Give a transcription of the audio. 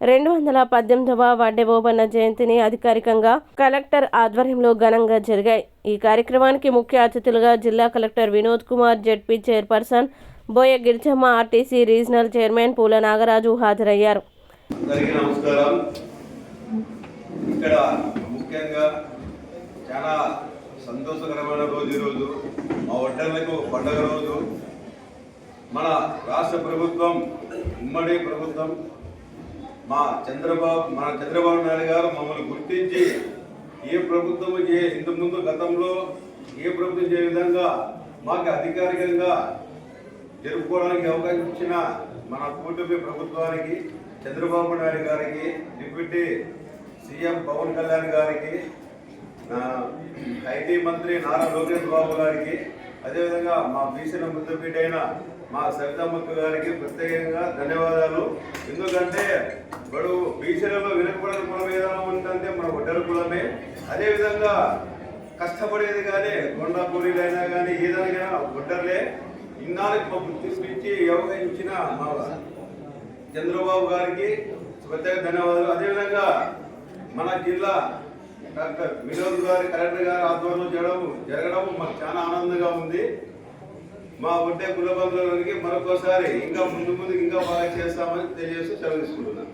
రెండు వందల పద్దెనిమిదవ వడ్డెబోబన్న జయంతిని అధికారికంగా కలెక్టర్ ఆధ్వర్యంలో ఘనంగా జరిగాయి. ఈ కార్యక్రమానికి ముఖ్య అతిథులుగా జిల్లా collector Vinod Kumar ZP chairperson Boya Girijamma RTC regional chairman Poola Nagaraju హాజరయ్యారు. నమస్కారం. ఇక్కడ ముఖ్యంగా చాలా సంతోషకరమైన రోజు ఈరోజు మా పండగ రోజు. మన రాష్ట్ర ప్రభుత్వం ఉమ్మడి ప్రభుత్వం మా చంద్రబాబు మన చంద్రబాబు నాయుడు గారు మమ్మల్ని గుర్తించి ఏ ప్రభుత్వం ఏ ఇంత ముందు గతంలో ఏ ప్రభుత్వం ఏ విధంగా మాకు అధికారికంగా జరుపుకోవడానికి అవకాశం ఇచ్చిన మన కూటమి ప్రభుత్వానికి చంద్రబాబు నాయుడు గారికి డిప్యూటీ సీఎం పవన్ కళ్యాణ్ గారికి నా ఐటీ మంత్రి నారా లోకేష్ బాబు గారికి అదేవిధంగా మా బీసీల ముద్దపీట అయిన మా సరితమ్మక్క గారికి ప్రత్యేకంగా ధన్యవాదాలు. ఎందుకంటే బడు బీసీలలో వెనుకబడిన కులం ఏదైనా ఉందంటే మన ఒడ్డల కులమే. అదేవిధంగా కష్టపడేది కానీ కొండ కానీ ఏదైనా ఒడ్డర్లే ఇన్నాళ్ళకి మా గుర్తింపు వ్యవహరించిన మా చంద్రబాబు గారికి ప్రత్యేక ధన్యవాదాలు. అదేవిధంగా మన జిల్లా డాక్టర్ వినోద్ గారి కలెక్టర్ గారి ఆధ్వర్యంలో చేయడం జరగడం మాకు చాలా ఆనందంగా ఉంది. మా ఉండే కుల బంధువులకి మరొకసారి ఇంకా ముందు ముందు ఇంకా బాగా చేస్తామని తెలియజేస్తూ సెలవు తీసుకుంటున్నాను.